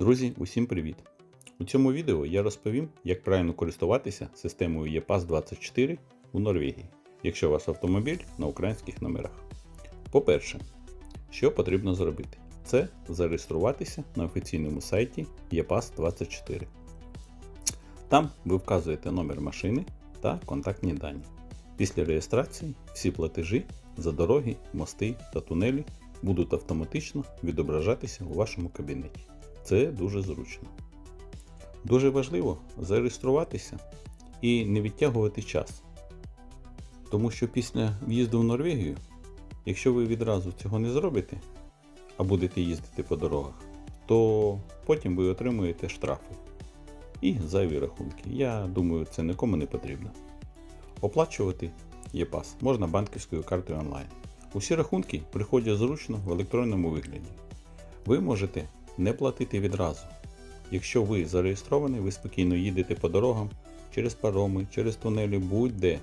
Друзі, усім привіт! У цьому відео я розповім, як правильно користуватися системою EPAS 24 у Норвегії, якщо у вас автомобіль на українських номерах. По-перше, що потрібно зробити? Це зареєструватися на офіційному сайті EPAS 24. Там ви вказуєте номер машини та контактні дані. Після реєстрації всі платежі за дороги, мости та тунелі будуть автоматично відображатися у вашому кабінеті. Це дуже зручно. Дуже важливо зареєструватися і не відтягувати час. Тому що після в'їзду в Норвегію, якщо ви відразу цього не зробите, а будете їздити по дорогах, то потім ви отримуєте штрафи і зайві рахунки. Я думаю, це нікому не потрібно. Оплачувати ЄПАС можна банківською картою онлайн. Усі рахунки приходять зручно в електронному вигляді. Ви можете не платити відразу. Якщо ви зареєстровані, ви спокійно їдете по дорогам, через пароми, через тунелі, будь-де.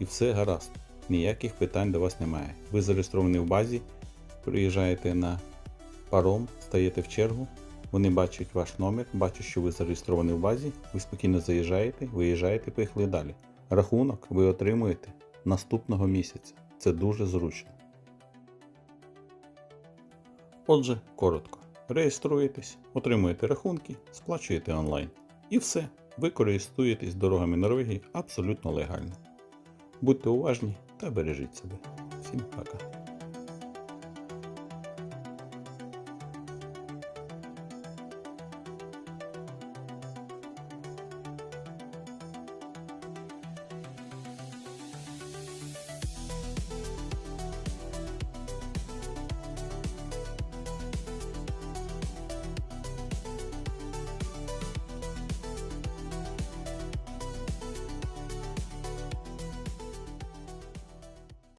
І все гаразд. Ніяких питань до вас немає. Ви зареєстровані в базі, приїжджаєте на паром, стаєте в чергу, вони бачать ваш номер, бачать, що ви зареєстровані в базі, ви спокійно заїжджаєте, виїжджаєте, поїхали далі. Рахунок ви отримуєте наступного місяця. Це дуже зручно. Отже, коротко. Реєструєтесь, отримуєте рахунки, сплачуєте онлайн. І все, ви користуєтесь дорогами Норвегії абсолютно легально. Будьте уважні та бережіть себе. Всім пока.